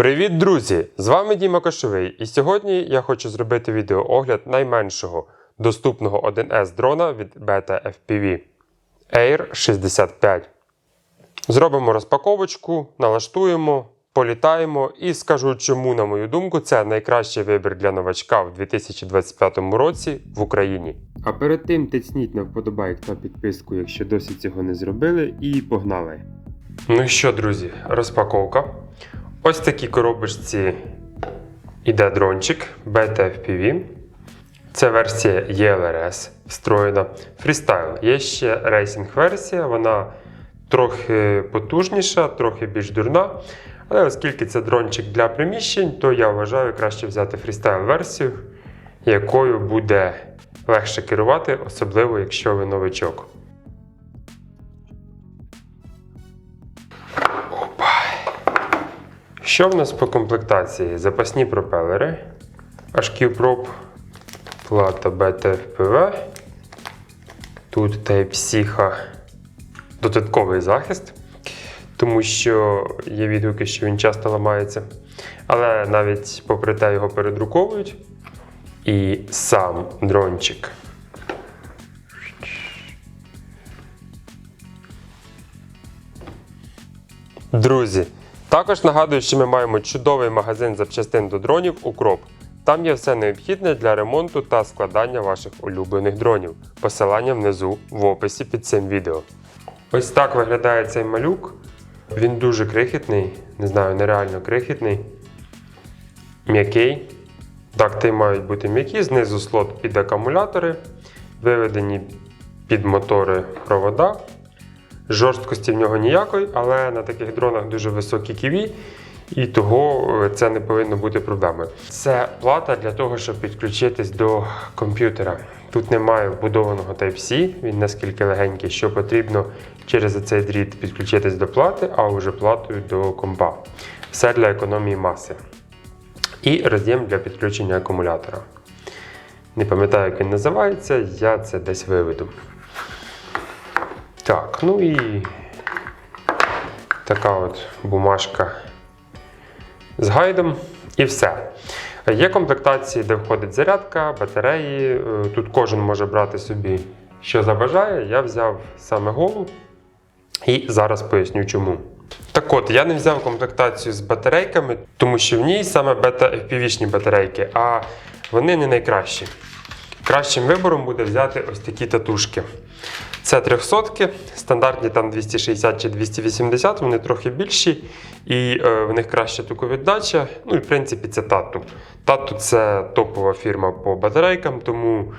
Привіт, друзі! З вами Діма Кошовий, і сьогодні я хочу зробити відеоогляд найменшого доступного 1С дрона від Beta FPV Air 65. Зробимо розпаковочку, налаштуємо, політаємо і скажу, чому, на мою думку, це найкращий вибір для новачка в 2025 році в Україні. А перед тим тисніть на вподобайк та підписку, якщо досі цього не зробили, і погнали! Ну що, друзі, розпаковка. Ось такій коробочці іде дрончик Beta FPV. Це версія ELRS встроєна. Freestyle. Є ще рейсінг версія, вона трохи потужніша, трохи більш дурна. Але оскільки це дрончик для приміщень, то я вважаю краще взяти фрістайл версію, якою буде легше керувати, особливо якщо ви новичок. Що в нас по комплектації? Запасні пропелери, HQ Prop, плата BTFPV. Тут Type-C додатковий захист, тому що є відгуки, що він часто ламається. Але навіть попри те його передруковують. І сам дрончик. Друзі, також нагадую, що ми маємо чудовий магазин запчастин до дронів Укроп. Там є все необхідне для ремонту та складання ваших улюблених дронів. Посилання внизу в описі під цим відео. Ось так виглядає цей малюк. Він дуже крихітний, не знаю, нереально крихітний. М'який. Такти мають бути м'які, знизу слот під акумулятори, виведені під мотори провода. Жорсткості в нього ніякої, але на таких дронах дуже високі ківі, і того е, це не повинно бути проблемою. Це плата для того, щоб підключитись до комп'ютера. Тут немає вбудованого Type-C, він наскільки легенький, що потрібно через цей дріт підключитись до плати, а вже платою до компа. Все для економії маси. І роз'єм для підключення акумулятора. Не пам'ятаю, як він називається, я це десь виведу. Так, ну і така от бумажка з гайдом і все. Є комплектації, де входить зарядка, батареї. Е, Тут кожен може брати собі, що забажає. Я взяв саме голу і зараз поясню чому. Так от, я не взяв комплектацію з батарейками, тому що в ній саме бета-FPV-шні батарейки, а вони не найкращі. Кращим вибором буде взяти ось такі татушки. Це 300 стандартні там 260 чи 280, вони трохи більші, і е, в них краща токовіддача. Ну і в принципі це тату. Тату це топова фірма по батарейкам, тому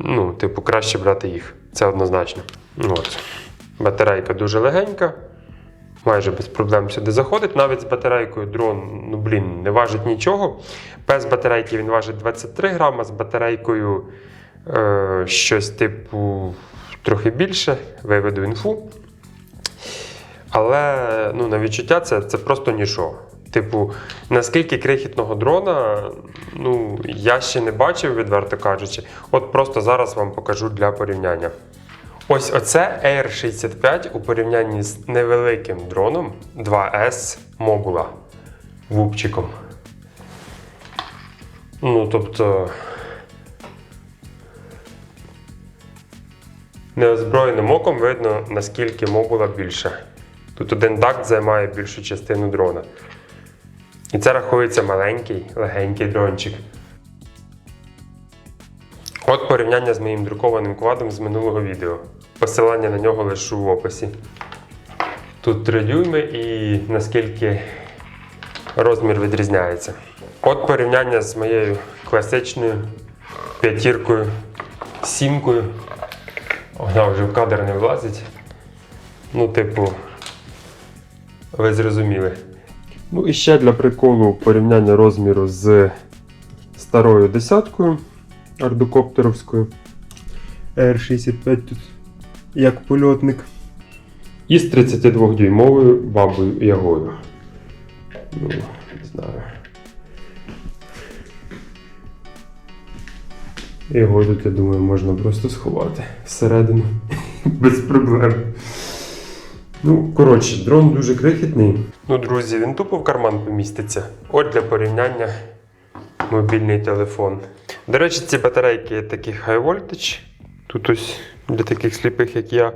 ну, типу, краще брати їх. Це однозначно. От. Батарейка дуже легенька, майже без проблем сюди заходить. Навіть з батарейкою дрон ну, блін, не важить нічого. Без батарейки він важить 23 грама, з батарейкою е, щось типу трохи більше, виведу інфу. Але ну, на відчуття це, це просто нічого. Типу, наскільки крихітного дрона, ну, я ще не бачив, відверто кажучи. От просто зараз вам покажу для порівняння. Ось оце Air 65 у порівнянні з невеликим дроном 2S Mobula вупчиком. Ну, тобто. Неозброєним оком видно, наскільки мобула більша. Тут один дакт займає більшу частину дрона. І це рахується маленький, легенький дрончик. От порівняння з моїм друкованим квадом з минулого відео. Посилання на нього лишу в описі. Тут 3 дюйми і наскільки розмір відрізняється. От порівняння з моєю класичною п'ятіркою, сімкою. Вона вже в кадр не влазить. Ну, типу, ви зрозуміли. Ну і ще для приколу порівняння розміру з старою десяткою ардокоптеровською. R65 тут як польотник. І з 32-дюймовою бабою Ягою. Ну, не знаю. Його тут, я думаю, можна просто сховати всередину без проблем. Ну, коротше, дрон дуже крихітний. Ну, друзі, він тупо в карман поміститься. От для порівняння мобільний телефон. До речі, ці батарейки такі high voltage. Тут ось для таких сліпих, як я,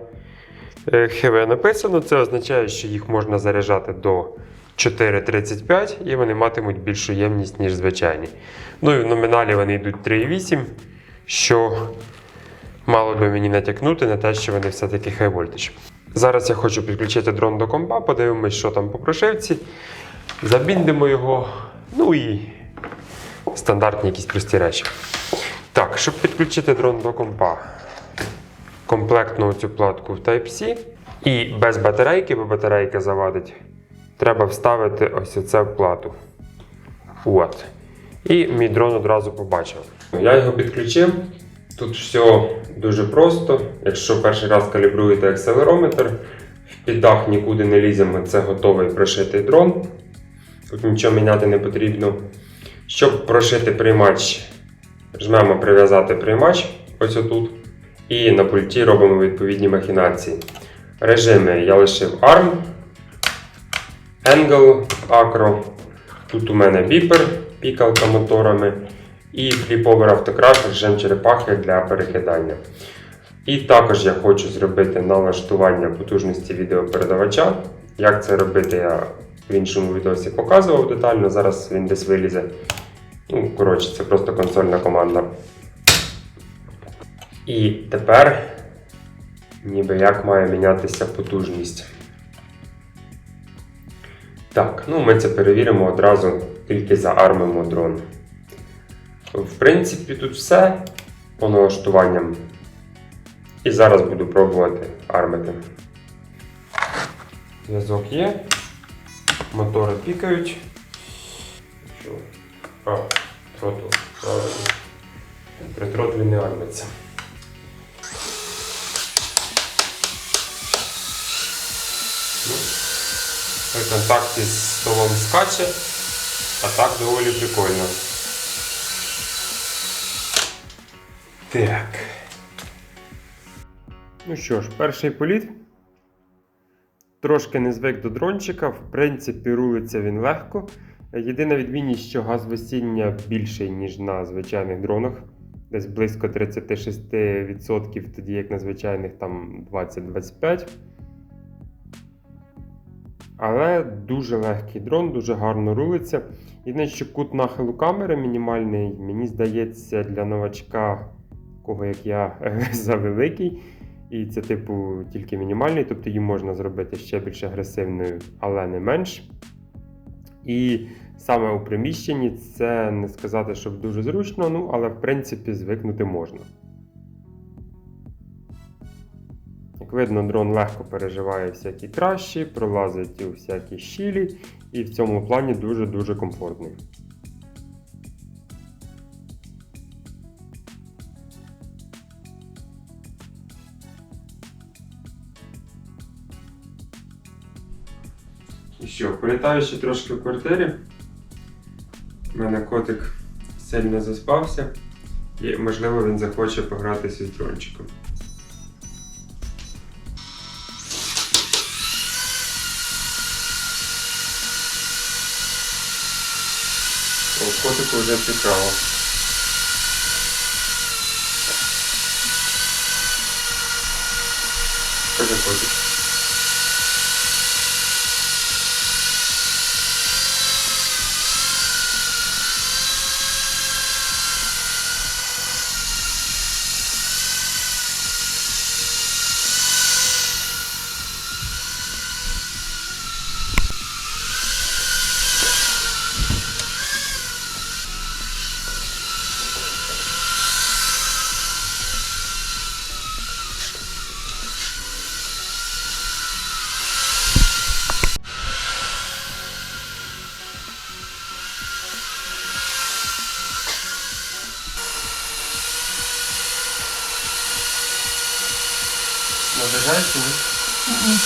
е, ХВ написано. Це означає, що їх можна заряджати до 4,35 і вони матимуть більшу ємність, ніж звичайні. Ну і в номіналі вони йдуть 3,8, що мало би мені натякнути на те, що вони все-таки high voltage. Зараз я хочу підключити дрон до компа, подивимось, що там по прошивці. Забіндимо його. Ну і стандартні якісь прості речі. Так, щоб підключити дрон до компа, комплектну цю платку в Type-C і без батарейки, бо батарейка завадить, треба вставити ось оце в плату. От. І мій дрон одразу побачив. Я його підключив. Тут все дуже просто. Якщо перший раз калібруєте акселерометр, в піддах нікуди не ліземо, це готовий прошитий дрон. Тут нічого міняти не потрібно. Щоб прошити приймач, жмемо прив'язати приймач ось отут. І на пульті робимо відповідні махінації. Режими я лишив ARM, Angle, Acro. Тут у мене біпер, пікалка моторами. І фліповер автократ режим черепахи для перекидання. І також я хочу зробити налаштування потужності відеопередавача. Як це робити, я в іншому відосі показував детально. Зараз він десь вилізе. Ну, коротше, це просто консольна команда. І тепер, ніби як має мінятися потужність. Так, ну ми це перевіримо одразу, тільки заармимо дрон. В принципі, тут все по налаштуванням. І зараз буду пробувати армити. Зв'язок є. Мотори пікають. Що? А. Правильно. При тротлі не армиться. Ну, При контакті з столом скаче, а так доволі прикольно. Так. Ну що ж, перший політ. Трошки не звик до дрончика, в принципі, рулиться він легко. Єдина відмінність, що газ весіння більший, ніж на звичайних дронах. Десь близько 36%, тоді як на звичайних там 20-25%. Але дуже легкий дрон, дуже гарно рулиться. Єдине, що кут нахилу камери мінімальний, мені здається, для новачка, кого як я, завеликий. І це, типу, тільки мінімальний, тобто її можна зробити ще більш агресивною, але не менш. І саме у приміщенні це не сказати, щоб дуже зручно, ну, але в принципі звикнути можна. Як видно, дрон легко переживає всякі кращі, пролазить у всякі щілі, і в цьому плані дуже-дуже комфортний. І що, політаю трошки в квартирі. У мене котик сильно заспався, і можливо він захоче погратися з дрончиком. О, котику вже цікаво. Ходи, котик. Наближається? ні?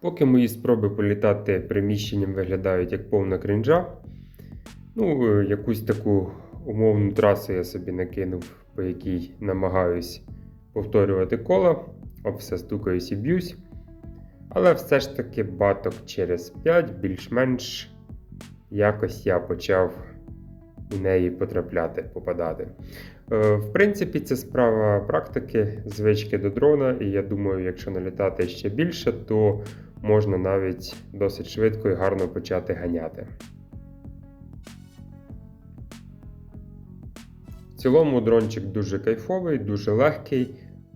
Поки мої спроби політати приміщенням виглядають як повна крінжа. Ну, е, якусь таку умовну трасу я собі накинув по якій намагаюсь повторювати коло, об все стукаюсь і б'юсь. Але все ж таки баток через 5 більш-менш якось я почав у неї потрапляти, попадати. Е, В принципі, це справа практики, звички до дрона, і я думаю, якщо налітати ще більше, то можна навіть досить швидко і гарно почати ганяти. В цілому дрончик дуже кайфовий, дуже легкий,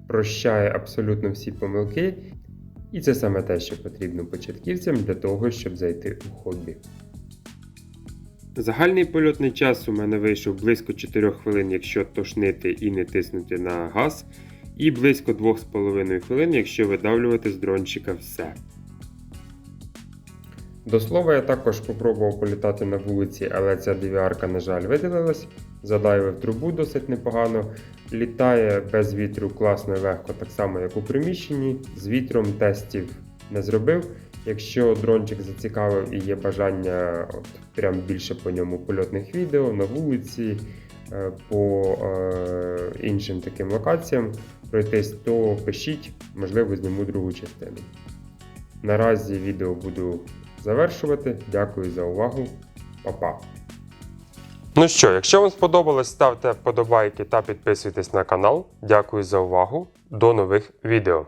прощає абсолютно всі помилки. І це саме те, що потрібно початківцям для того, щоб зайти у хобі. Загальний польотний час у мене вийшов близько 4 хвилин, якщо тошнити і не тиснути на газ, і близько 2,5 хвилин, якщо видавлювати з дрончика все. До слова, я також спробував політати на вулиці, але ця DVR, на жаль, видалилась. Задайвив трубу досить непогано. Літає без вітру класно і легко, так само як у приміщенні. З вітром тестів не зробив. Якщо дрончик зацікавив і є бажання от, прям більше по ньому польотних відео на вулиці, е, по е, іншим таким локаціям пройтись, то пишіть, можливо, зніму другу частину. Наразі відео буду завершувати. Дякую за увагу. Па-па. Ну що, якщо вам сподобалось, ставте вподобайки та підписуйтесь на канал. Дякую за увагу. До нових відео.